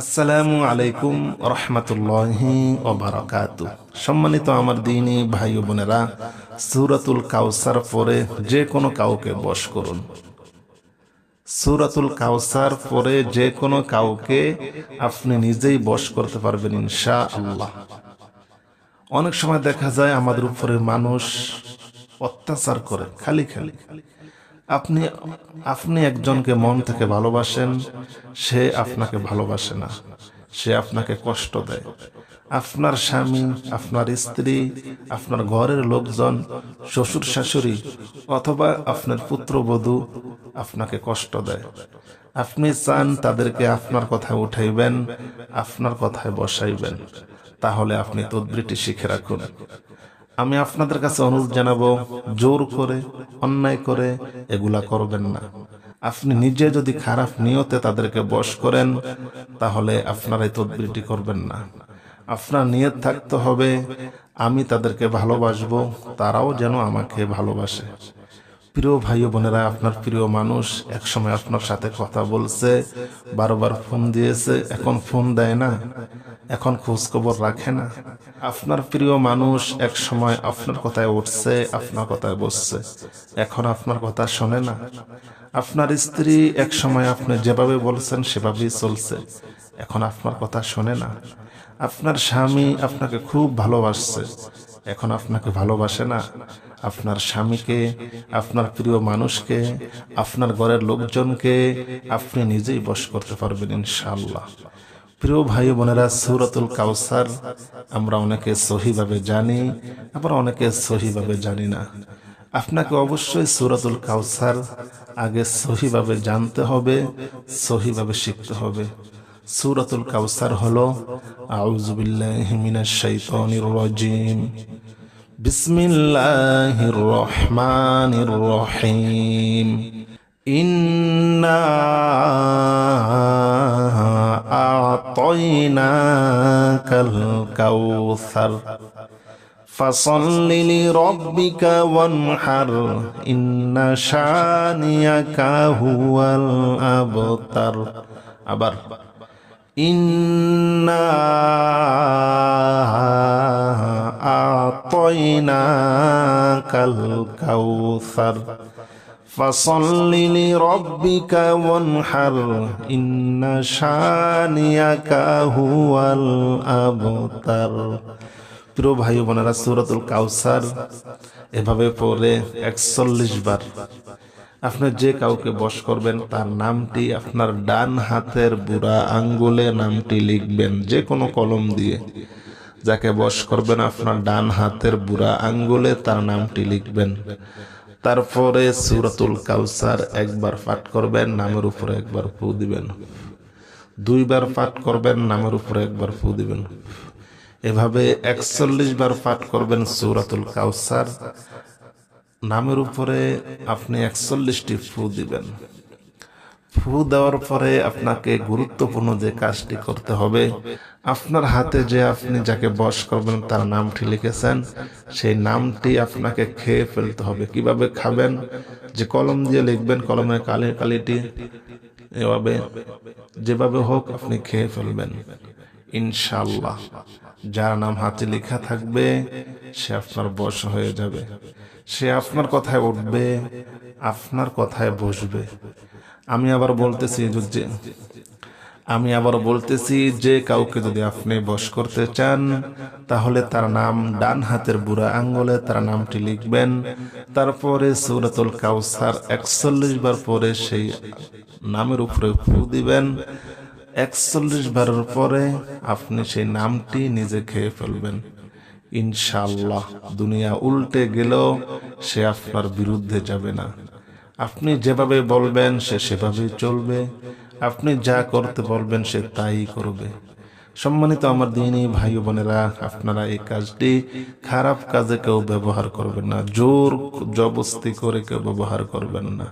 আসসালামু আলাইকুম রহমতুল্লাহি ওবারাকাতু সম্মানিত আমার দিনী ভাই বোনেরা, সুরাতুল কাউসার পরে যে কোনো কাউকে বশ করুন। সুরাতুল কাউসার পরে যে কোনো কাউকে আপনি নিজেই বশ করতে পারবেন ইনশা আল্লাহ অনেক সময় দেখা যায় আমাদের উপরে মানুষ অত্যাচার করে খালি খালি খালি। আপনি আপনি একজনকে মন থেকে ভালোবাসেন, সে আপনাকে ভালোবাসে না। সে আপনাকে কষ্ট দেয়। আপনার স্বামী, আপনার স্ত্রী, আপনার ঘরের লোকজন, শ্বশুর শাশুড়ি অথবা আপনার পুত্রবধূ আপনাকে কষ্ট দেয়। আপনি চান তাদেরকে আপনার কথায় উঠাইবেন, আপনার কথায় বসাইবেন। তাহলে আপনি তদ্বৃটি শিখে রাখুন। আমি আপনাদের কাছে অনুরোধ জানাব, জোর করে, অন্যায় করে এগুলা করবেন না। আপনি নিজে যদি খারাপ নিয়তে তাদেরকে বশ করেন, তাহলে আপনারা এই তদবিরটি করবেন না। আপনার নিয়ত থাকতে হবে, আমি তাদেরকে ভালোবাসবো, তারাও যেন আমাকে ভালোবাসে। প্রিয় ভাই বোনেরা, আপনার প্রিয় মানুষ একসময় আপনার সাথে কথা বলছে, বারবার ফোন দিয়েছে, এখন ফোন দেয় না, এখন খোঁজ খবর রাখে না। আপনার প্রিয় মানুষ এক সময় আপনার কথায় উঠছে, আপনার কথায় বসছে, এখন আপনার কথা শোনে না। আপনার স্ত্রী এক সময় আপনি যেভাবে বলছেন, সেভাবেই চলছে, এখন আপনার কথা শোনে না। আপনার স্বামী আপনাকে খুব ভালোবাসছে, এখন আপনাকে ভালোবাসে না। আপনার স্বামীকে, আপনার প্রিয় মানুষকে, আপনার ঘরের লোকজনকে আপনি নিজেই বশ করতে পারবেন ইনশাল্লাহ প্রিয় ভাই বোনেরা, সুরতুল কাউসার আমরা অনেকে সহিভাবে জানি, আবার অনেকে সহিভাবে জানি না। আপনাকে অবশ্যই সুরাতুল কাউসার আগে সহিভাবে জানতে হবে, সহিভাবে শিখতে হবে। সুরাতুল কাউসার হলো আউজুবিল্লাহ মিনাশ শাইতানির রাজিম। بسم الله الرحمن الرحيم إنا أعطيناك الكوثر فصل لربك وانحر إن شانيك هو الأبتر أبر إنا أعطيناك الكوثر فصل لربك وانحر إن شانيك هو الأبتر প্রিয় ভাই বোনেরা সুরতুল কাউসার এভাবে পড়ে একচল্লিশ বার আপনি যে কাউকে বশ করবেন তার নামটি আপনার ডান হাতের বুড়া আঙ্গুলে নামটি লিখবেন যে কোনো কলম দিয়ে যাকে বশ করবেন আপনার ডান হাতের বুড়া আঙ্গুলে তার নামটি লিখবেন। তারপরে সুরাতুল কাউসার একবার পাঠ করবেন, নামের উপরে একবার ফু দিবেন। দুইবার পাঠ করবেন, নামের উপরে একবার ফু দিবেন। এভাবে একচল্লিশ বার পাঠ করবেন সুরাতুল কাউসার। নামের উপরে আপনি একচল্লিশটি ফু দিবেন। ফু দেওয়ার পরে আপনাকে গুরুত্বপূর্ণ যে কাজটি করতে হবে, আপনার হাতে যে আপনি যাকে বস করবেন তার নামটি লিখেছেন, সেই নামটি আপনাকে খেয়ে ফেলতে হবে। কীভাবে খাবেন? যে কলম দিয়ে লিখবেন কলমের কালি, কালিটি এভাবে, যেভাবে হোক আপনি খেয়ে ফেলবেন। ইনশাল্লাহ যার নাম হাতে লেখা থাকবে, সে আপনার বস হয়ে যাবে। সে আপনার কথায় উঠবে, আপনার কথায় বসবে। আমি আবার বলতেছি যে আমি আবার বলতেছি যে কাউকে যদি আপনি বশ করতে চান, তাহলে তার নাম ডান হাতের বুড়া আঙ্গলে, তার নামটি লিখবেন। তারপরে সুরাতুল কাউসার একচল্লিশ বার পরে সেই নামের উপরে ফু দিবেন। একচল্লিশ বারের পরে আপনি সেই নামটি নিজে খেয়ে ফেলবেন। ইনশাল্লাহ দুনিয়া উল্টে গেলেও সে আপনার বিরুদ্ধে যাবে না। আপনি যেভাবে বলবেন সে সেভাবে চলবে। আপনি যা করতে বলবেন সে তাই করবে। সম্মানিত আমার দিনই ভাই বোনেরা, আপনারা এই কাজটি খারাপ কাজে কেউ ব্যবহার করবেন না, জোর জবস্তি করে কেউ ব্যবহার করবেন না।